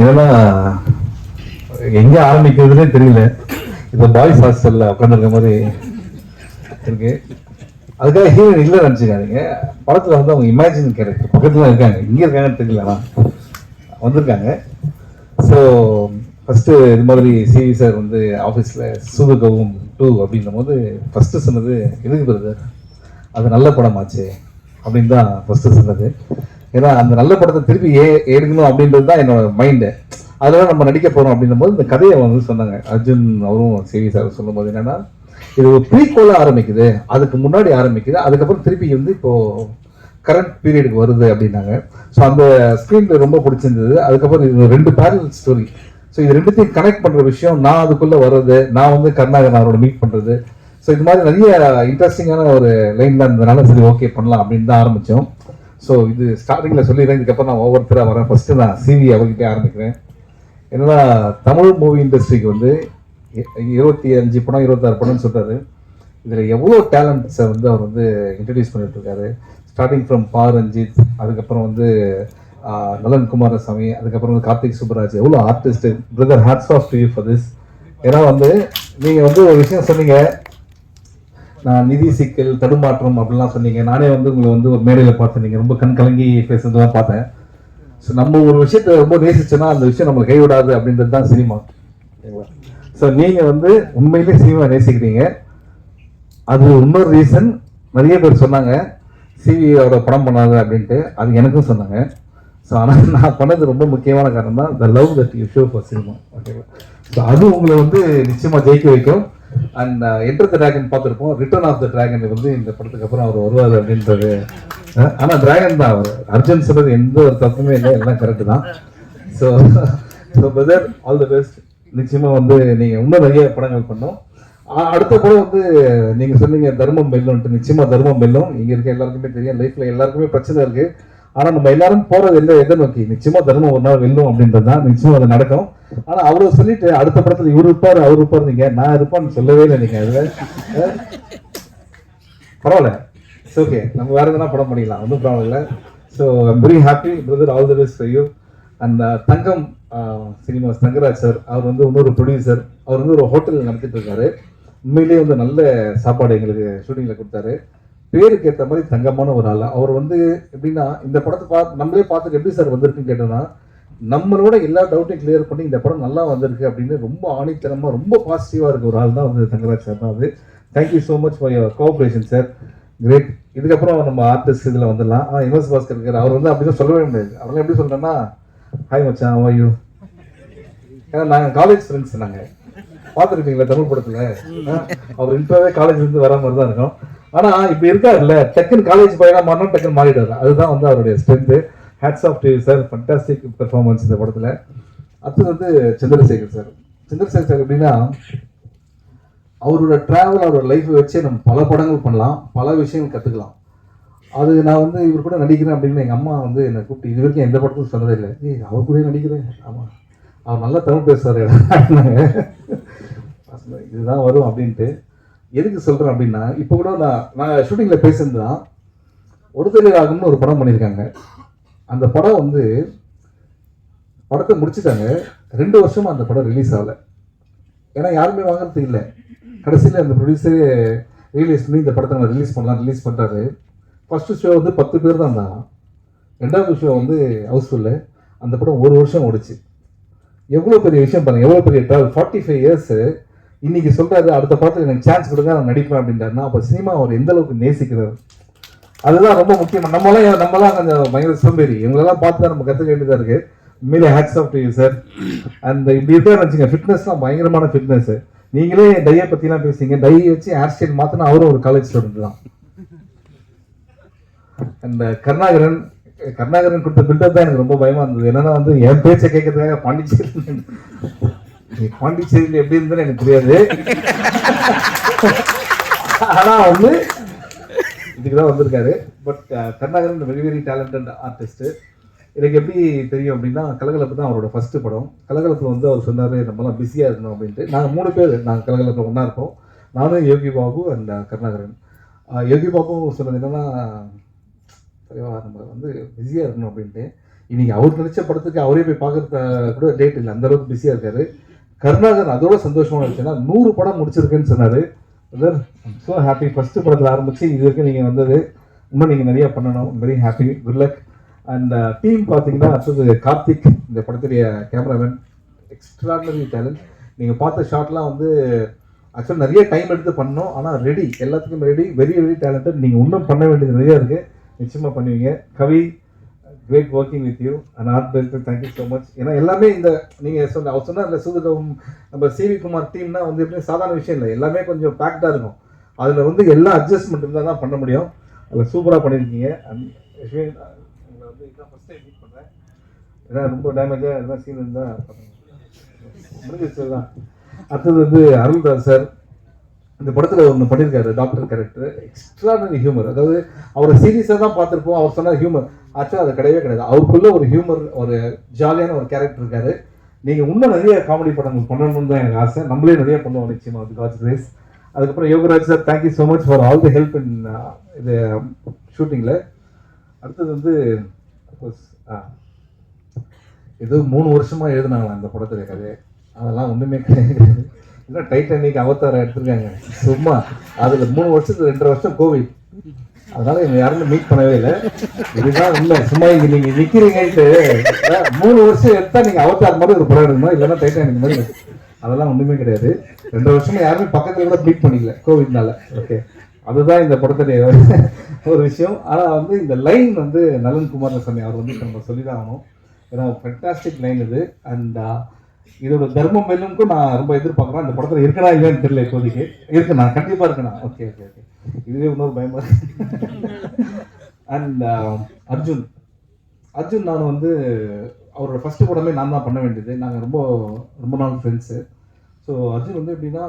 என்னன்னா எங்க ஆரம்பிக்கிறதுனே தெரியல. இந்த பாய்ஸ் ஹாஸ்டல்ல உட்காந்துருக்க மாதிரி இருக்கு. அதுக்காக ஹீரோயின் இல்ல நினைச்சுக்காதீங்க. படத்துல வந்து அவங்க இமேஜின் கேரக்டர் பக்கத்துல இருக்காங்க. இங்க இருக்காங்கன்னு தெரியல வந்திருக்காங்க. ஸோ ஃபஸ்ட்டு இது மாதிரி சிவி சார் வந்து ஆஃபீஸில் சூதுகவும் டூ அப்படின்னும் போது ஃபஸ்ட்டு சொன்னது எதுக்கு பிரதர் அது நல்ல படமாச்சு. அப்படின்னு தான் ஃபஸ்ட்டு சொன்னது. ஏன்னா அந்த நல்ல படத்தை திருப்பி ஏ எடுக்கணும் அப்படின்றது தான் என்னோட மைண்டு அதெல்லாம் நம்ம நடிக்க போகிறோம் அப்படின்னும் போது இந்த கதையை வந்து சொன்னாங்க. அர்ஜுன் அவரும் சேவி சார் சொல்லும் போது என்னன்னா இது ஒரு ப்ரீக்கோலாக ஆரம்பிக்குது. அதுக்கு முன்னாடி ஆரம்பிக்குது. அதுக்கப்புறம் திருப்பி வந்து இப்போ கரண்ட் பீரியடுக்கு வருது அப்படின்னாங்க. ஸோ அந்த ஸ்க்ரீனில் ரொம்ப பிடிச்சிருந்தது. அதுக்கப்புறம் இது ரெண்டு பேரல் ஸ்டோரி ஸோ இது ரெண்டுத்தையும் கனெக்ட் பண்ணுற விஷயம் நான் அதுக்குள்ளே வர்றது நான் வந்து கருணாகரன் அவரோட மீட் பண்ணுறது ஸோ இது மாதிரி நிறைய இன்ட்ரெஸ்டிங்கான ஒரு லைன் தான். இருந்ததுனால சரி ஓகே பண்ணலாம் அப்படின்னு தான் ஆரம்பித்தோம் ஸோ இது ஸ்டார்டிங்கில் சொல்லிடுறேன். இதுக்கப்புறம் நான் ஒவ்வொருத்தராக வரேன். ஃபஸ்ட்டு நான் சிவி அவர்கிட்ட ஆரம்பிக்கிறேன். என்னன்னா தமிழ் மூவி இண்டஸ்ட்ரிக்கு வந்து இருபத்தி அஞ்சு படம் இருபத்தாறு படம்னு சொல்கிறாரு இதில் எவ்வளோ டேலண்ட்ஸை வந்து அவர் வந்து இன்ட்ரடியூஸ் பண்ணிட்டு ஸ்டார்டிங் ஃப்ரம் பா ரஞ்சித் அதுக்கப்புறம் வந்து நலன் குமாரசாமி அதுக்கப்புறம் வந்து கார்த்திக் சுப்பராஜ். எவ்வளோ artist brother hats off to you for this ஏன்னா வந்து நீங்கள் வந்து ஒரு விஷயம் சொன்னீங்க. நான் நிதி சிக்கல் தடுமாற்றம் அப்படிலாம் சொன்னீங்க. நானே வந்து உங்களை வந்து ஒரு மேடையில் பார்த்தேன். நீங்கள் ரொம்ப கண் கலங்கி பேசுறதுலாம் பார்த்தேன். ஸோ நம்ம ஒரு விஷயத்தை ரொம்ப நேசிச்சோன்னா அந்த விஷயம் நம்மளை கைவிடாது அப்படின்றது தான் சினிமா. ஸோ நீங்கள் வந்து உண்மையிலே சினிமா நேசிக்கிறீங்க. அது இன்னொரு ரீசன். நிறைய பேர் சொன்னாங்க சிவியோட படம் பண்ணாது அப்படின்ட்டு. அது எனக்கும் சொன்னாங்க. ஸோ ஆனால் நான் பண்ணது ரொம்ப முக்கியமான காரணம் தான் the love that you show for cinema ஓகேவா ஸோ அது உங்களை வந்து நிச்சயமாக ஜெயிக்க வைக்கும். அண்ட் என்டர் த டிராகன் பார்த்துருப்போம். ரிட்டர்ன் ஆஃப் த டிராகன் வந்து இந்த படத்துக்கு அப்புறம் அவர் வருவார் அப்படின்றது. ஆனால் ஆனா டிராகன் தான் அவர். அர்ஜுன் சொல்றது எந்த ஒரு தப்புமே இல்லை. எல்லாம் கரெக்டு தான். So so brother all the best நிச்சயமா வந்து நீங்க இன்னும் நிறைய படங்கள் பண்ணோம். அடுத்த படம் வந்து நீங்க சொன்னீங்க தர்மம் வெல்லும்ட்டு நிச்சயமா தர்மம் வெல்லும் இங்க இருக்க எல்லாருக்குமே தெரியும். லைஃப்பில் எல்லாருக்குமே பிரச்சனை இருக்கு. ஆனா நம்ம எல்லாரும் போறது எந்த எதை நோக்கி? நிச்சயமா தர்மம் ஒரு நாள் வெல்லும் அப்படின்றது தான். நிச்சயமாக அது நடக்கும். ஆனா அவரு சொல்லிட்டு அடுத்த படத்துல இவரு இருப்பாரு அவரு இருப்பாரு நீங்க நான் இருப்பான்னு சொல்லவே இல்லை நீங்க அதுல. பரவாயில்ல. இட்ஸ் ஓகே நம்ம வேற எதனா படம் பண்ணிக்கலாம். ஒன்றும் ப்ராப்ளம் இல்லை. So I'm very happy brother all the best you and Thangam cinemas Thangaraj sir அவர் வந்து இன்னொரு ப்ரொடியூசர் அவர் வந்து ஒரு ஹோட்டல் நடத்திட்டு இருக்காரு. உண்மையிலேயே வந்து நல்ல சாப்பாடு எங்களுக்கு ஷூட்டிங்கில் கொடுத்தாரு. பேருக்கு ஏற்ற மாதிரி தங்கமான ஒரு ஆள். அவர் வந்து எப்படின்னா இந்த படத்தை பார்த்து நம்மளே பார்த்துட்டு எப்படி சார் வந்திருக்குன்னு கேட்டோம்னா நம்மளோட எல்லா டவுட்டையும் கிளியர் பண்ணி இந்த படம் நல்லா வந்திருக்கு அப்படின்னு ரொம்ப ஆணித்தனமாக ரொம்ப பாசிட்டிவாக இருக்க ஒரு ஆள் தான் வந்து தங்கராஜ் சார் தான் அது. Thank you so much for your cooperation sir great இதுக்கப்புறம் நம்ம ஆர்டிஸ்ட் இதில் வந்துடலாம். ஆ எம்எஸ் பாஸ்கர் இருக்கார். அவர் வந்து அப்படிதான் சொல்லவே முடியாது. அவரெல்லாம் எப்படி சொல்கிறேன்னா ஹாய் மச்சான் how ஏன்னா நாங்கள் காலேஜ் ஃப்ரெண்ட்ஸ் நாங்கள் பார்த்துருக்கீங்களா தமிழ் படத்தில்? அவர் இப்போவே காலேஜ்லேருந்து வர மாதிரி தான் இருக்கும். ஆனால் இப்போ இருக்காருல்ல டக்குன்னு காலேஜ் பையனா மாறினா டக்குன்னு மாறிடுறாரு அதுதான் வந்து அவருடைய strength hats off TV sir fantastic performance இந்த படத்தில். அடுத்தது வந்து சந்திரசேகர் சார் சந்திரசேகர் சார் எப்படின்னா அவரோட ட்ராவல் அவரோட லைஃப்பை வச்சே நம்ம பல படங்கள் பண்ணலாம். பல விஷயங்கள் கற்றுக்கலாம் அது நான் வந்து இவர் கூட நடிக்கிறேன் அப்படின்னு எங்கள் அம்மா வந்து என்னை கூப்பிட்டு இது வரைக்கும் எந்த படத்துக்கும் சொன்னதே இல்லை. ஏய் அவர் கூட நடிக்கிறேன். ஆமாம் அவர் நல்லா தமிழ் பேசுவார். இதுதான் வரும் அப்படின்ட்டு. எதுக்கு சொல்கிறேன் அப்படின்னா இப்போ கூட நான் நான் ஷூட்டிங்கில் பேசியிருந்தான் தான் ஒருத்தர் ஆகும்னு ஒரு படம் பண்ணியிருக்காங்க. அந்த படம் வந்து படத்தை முடிச்சுட்டாங்க. ரெண்டு வருஷமாக அந்த படம் ரிலீஸ் ஆகலை. ஏன்னா யாருமே வாங்குறது இல்லை. கடைசியில் அந்த ப்ரொடியூசரே ரியலைஸ் பண்ணி இந்த படத்தை நம்ம ரிலீஸ் பண்ணலாம் ரிலீஸ் பண்ணுறாரு ஃபஸ்ட்டு ஷோ வந்து பத்து பேர் தான் தான் ரெண்டாவது ஷோ வந்து ஹவுஸ்ஃபுல்லு அந்த படம் ஒரு வருஷம் ஓடிச்சு. எவ்வளோ பெரிய விஷயம் பாருங்கள் எவ்வளோ பெரிய ட்ராவல் ஃபார்ட்டி ஃபைவ் இயர்ஸு இன்றைக்கி சொல்கிறாரு அடுத்த படத்தில் எனக்கு சான்ஸ் கொடுங்க நான் நடிப்பேன் அப்படின்றாருன்னா அப்போ சினிமா அவர் எந்த அளவுக்கு நேசிக்கிறார்? அதுதான் ரொம்ப முக்கியம். நம்மளாம் நம்மளாம் கொஞ்சம் பயங்கர சோம்பேறி இவங்களெல்லாம் பார்த்து தான் நம்ம கற்றுக்க வேண்டியதாக இருக்குது உண்மையிலே hats off to you sir அந்த இப்படி இருக்காரு வச்சுங்க ஃபிட்னஸ்லாம் பயங்கரமான ஃபிட்னஸ் நீங்களே டையை பற்றிலாம் பேசுறீங்க டை வச்சு ஹேர் ஸ்டைல் மாற்றினா அவரும் ஒரு காலேஜ் ஸ்டூடெண்ட் தான். அந்த கருணாகரன் கருணாகரன் கொடுத்த பில்டப் தான் எனக்கு ரொம்ப பயமாக இருந்தது. என்னன்னா வந்து என் பேச்சை கேட்கறதுக்காக பாண்டிச்சேரி பாண்டிச்சேரியில் எப்படி இருந்ததுன்னு எனக்கு தெரியாது. ஆனால் வந்து இதுக்கு தான் வந்திருக்காரு. But Karunakaran very very talented artist எனக்கு எப்படி தெரியும் அப்படின்னா கலகலப்பு தான் அவரோட ஃபஸ்ட்டு படம். கலகலப்பு வந்து அவர் சொன்னார் நம்மலாம் பிஸியாக இருக்கணும் அப்படின்ட்டு. நாங்கள் மூணு பேர் நாங்கள் கலகலப்பில் ஒன்றா இருப்போம் நானும் யோகி பாபு அண்ட் கருணாகரன். யோகி பாபு சொன்னது என்னென்னா தலைவா நம்ம வந்து பிஸியாக இருக்கணும் அப்படின்ட்டு. இன்றைக்கி அவர் நினச்ச படத்துக்கு அவரே போய் பார்க்குறத கூட டேட் இல்லை. அந்த அளவுக்கு பிஸியாக இருக்காரு. கருணாகர் அதோட சந்தோஷமாக இருந்துச்சுன்னா நூறு படம் முடிச்சிருக்கேன்னு சொன்னார். சார் ஸோ ஹாப்பி ஃபஸ்ட்டு படத்தில் ஆரம்பித்து இது வரைக்கும் நீங்கள் வந்தது. இன்னும் நீங்கள் நிறைய பண்ணணும். Very happy good luck and team பார்த்தீங்கன்னா அடுத்தது கார்த்திக் இந்த படத்துடைய கேமராமேன் எக்ஸ்ட்ராடனரி டேலண்ட் நீங்கள் பார்த்த ஷாட்லாம் வந்து ஆக்சுவலாக நிறைய டைம் எடுத்து பண்ணோம் ஆனால் ரெடி எல்லாத்துக்கும் ரெடி வெரி வெரி டேலண்டட் நீங்கள் இன்னும் பண்ண வேண்டியது நிறையா இருக்குது நிச்சயமாக பண்ணுவீங்க. Kavi great working with you and art director thank you so much ஏன்னா எல்லாமே இந்த நீங்கள் சொன்ன அவர் சொன்ன இல்லை சூதுகம் நம்ம சிவி குமார் டீம்னா வந்து எப்படி சாதாரண விஷயம் இல்லை. எல்லாமே கொஞ்சம் பேக்டாக இருக்கும். அதில் வந்து எல்லா அட்ஜஸ்ட்மெண்ட் இருந்தால் தான் பண்ண முடியும். அதில் சூப்பராக பண்ணியிருக்கீங்க அண்ட் உங்களை வந்து இதான் ஃபஸ்ட் டைம் மீட் பண்ணுறேன் ஏன்னா ரொம்ப டேமேஜாக எல்லாம் சீன் இருந்தால் முடிஞ்சிச்சு தான் அடுத்தது வந்து அருள்தாஸ் சார். இந்த படத்தில் ஒன்று பண்ணியிருக்காரு டாக்டர் கேரக்டர் எக்ஸ்ட்ராடனரி ஹியூமர் அதாவது அவரை சீரியஸாக தான் பார்த்துருப்போம். அவர் சொன்ன ஹியூமர் ஆக்சுவலாக அது கிடையவே கிடையாது. அவருக்குள்ளே ஒரு ஹியூமர் ஒரு ஜாலியான ஒரு கேரக்டர் இருக்காரு. நீங்கள் இன்னும் நிறைய காமெடி படங்கள் பண்ணணும்னு தான் எனக்கு ஆசை. நம்மளே நிறைய பண்ணுவோம் நிச்சயமாக அது ரேஸ் அதுக்கப்புறம் Yogaraj sir thank you so much for all the help in இது ஷூட்டிங்கில் அடுத்தது வந்து course, ஆ ஏதோ மூணு வருஷமாக எழுதுனாங்களா அந்த படத்துல கதை அதெல்லாம் ஒன்றுமே கிடையாது. இல்லை டைட்டானிக் அவதாரம் எடுத்திருக்காங்க. சும்மா. அதில் மூணு வருஷத்துக்கு ரெண்டரை வருஷம் கோவிட் அதனால இவங்க யாருமே மீட் பண்ணவே இல்லை. இதுதான் உண்மை. சும்மா இங்க நீங்க நிக்கிறீங்கன்ட்டு மூணு வருஷம் எடுத்தா நீங்க அவதார் மாதிரி ஒரு படம் எடுக்கணும்? இல்லைன்னா டைட்டானிக் மாதிரி அதெல்லாம் ஒண்ணுமே கிடையாது. ரெண்டு வருஷமா யாருமே பக்கத்துல கூட மீட் பண்ணிக்கல கோவிட்னால ஓகே அதுதான் இந்த படத்துடைய ஒரு விஷயம். ஆனால் வந்து இந்த லைன் வந்து நலன் குமாரசாமி அவர் வந்து நம்ம சொல்லிதான் ஆகணும். ஏன்னா ஃபென்டாஸ்டிக் லைன் இது. அண்ட் இதோட தர்மம் மேலும்க்கும் நான் ரொம்ப எதிர்பார்க்குறேன். அந்த படத்தில் இருக்கனா இல்லைன்னு தெரியல இப்போதைக்கு. இருக்கு நான் கண்டிப்பாக இருக்கணும். ஓகே ஓகே ஓகே இதுவே இன்னொரு பயமா அண்ட் um, அர்ஜுன். அர்ஜுன் நான் வந்து அவரோட ஃபஸ்ட்டு படமே நான் தான் பண்ண வேண்டியது. நாங்கள் ரொம்ப ரொம்ப நாள் ஃப்ரெண்ட்ஸு ஸோ அர்ஜுன் வந்து எப்படின்னா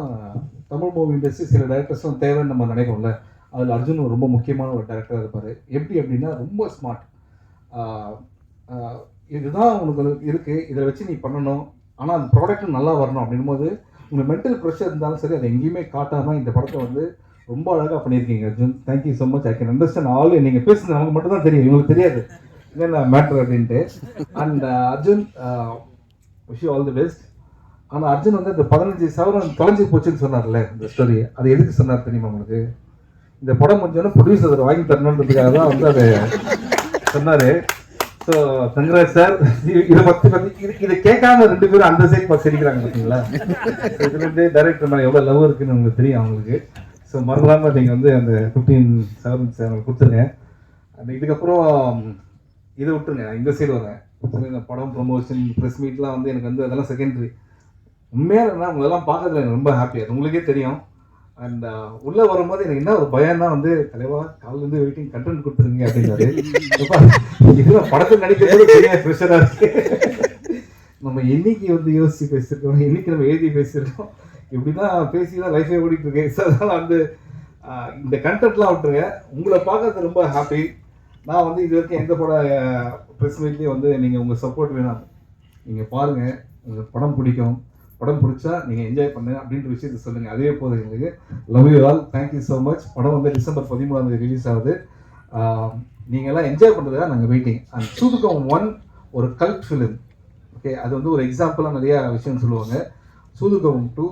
தமிழ் மூவி இண்டஸ்ட்ரி சில டேரக்டர்ஸ்லாம் தேவைன்னு நம்ம நினைக்கிறோம்ல அதில் அர்ஜுன் ரொம்ப முக்கியமான ஒரு டேரக்டராக இருப்பார். எப்படி அப்படின்னா ரொம்ப ஸ்மார்ட் இதுதான் உனக்கு இருக்குது இதை வச்சு நீ பண்ணணும். ஆனால் அந்த ப்ராடக்ட் நல்லா வரணும் அப்படின்னும் போது மென்டல் ப்ரெஷர் இருந்தாலும் சரி அதை எங்கேயுமே காட்டாமல் இந்த படத்தை வந்து ரொம்ப அழகாக பண்ணியிருக்கீங்க Arjun. Thank you so much I can understand all நீங்கள் பேசுனது நமக்கு மட்டும் தான் தெரியும். இவங்களுக்கு தெரியாது. என்ன மேட்ரு அப்படின்ட்டு. And uh, Arjun wish all the best ஆனால் அர்ஜுன் வந்து இந்த பதினஞ்சு சவரம் தொலைஞ்சி போச்சுன்னு சொன்னார்ல இந்த ஸ்டோரி அது எதுக்கு சொன்னார் தெரியுமா உங்களுக்கு? இந்த படம் முடிஞ்சோன்னா ப்ரொடியூசர் வாங்கி தரணுன்றதுக்காக தான் வந்து அதை சொன்னார். ஸோ கங்கராஜ் சார் இதை பற்றி பற்றி இது இதை கேட்காம ரெண்டு பேரும் அந்த சைட் பார்த்து சிரிக்கிறாங்க பார்த்தீங்களா இதுலேருந்து டைரக்டர் மேலே எவ்வளோ லவ் இருக்குன்னு உங்களுக்கு தெரியும் அவங்களுக்கு. ஸோ மறந்துடாமல் நீங்கள் வந்து அந்த ஃபிஃப்டீன் செவன் செவன் கொடுத்துருங்க. அந்த இதுக்கப்புறம் இதை விட்டுருங்க. இந்த சைடு வரேன். இந்த படம் ப்ரொமோஷன் ப்ரெஸ் மீட்லாம் வந்து எனக்கு வந்து அதெல்லாம் செகண்டரி உண்மையாக நான் உங்களெல்லாம் பார்க்கறதுல எனக்கு ரொம்ப ஹாப்பியாக அது உங்களுக்கே தெரியும். அண்ட் uh, உள்ளே வரும்போது எனக்கு என்ன ஒரு தான் வந்து தலைவா காலிலேருந்து வெயிட்டிங் கண்டென்ட் கொடுத்துருங்க அப்படின்னாரு. இதெல்லாம் படத்தில் படத்தை நடிக்கிறது பெரிய ப்ரெஷராக இருக்கு. நம்ம என்னைக்கு வந்து யோசிச்சு பேசியிருக்கோம் என்னைக்கு நம்ம எழுதி பேசியிருக்கோம் இப்படி தான் பேசி தான் லைஃபே ஓடிட்டு இருக்கு ஸோ அதனால வந்து இந்த கண்டென்ட்லாம் விட்டுருங்க. உங்களை பார்க்கறது ரொம்ப ஹாப்பி நான் வந்து இது வரைக்கும் எந்த பட ப்ரெஸ் மீட்லேயும் வந்து நீங்கள் உங்கள் சப்போர்ட் வேணும். நீங்கள் பாருங்கள் உங்களுக்கு படம் பிடிக்கும். படம் பிடிச்சா நீங்கள் என்ஜாய் பண்ணுங்க அப்படின்ற விஷயத்த சொல்லுங்கள் அதே போதும் எங்களுக்கு love you all thank you so much படம் வந்து டிசம்பர் பதிமூணாம் தேதி ரிலீஸ் ஆகுது. நீங்கள்லாம் எல்லாம் என்ஜாய் பண்ணுறதுக்காக நாங்கள் வெயிட்டிங் அண்ட் சூதுக்கம் ஒன் ஒரு கல்ட் ஃபிலிம் ஓகே அது வந்து ஒரு எக்ஸாம்பிளாக நிறையா விஷயம் சொல்லுவாங்க. சூதுகம் டூ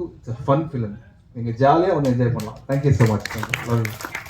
ஃபன் ஃபிலிம் நீங்கள் ஜாலியாக வந்து என்ஜாய் பண்ணலாம். Thank you so much love you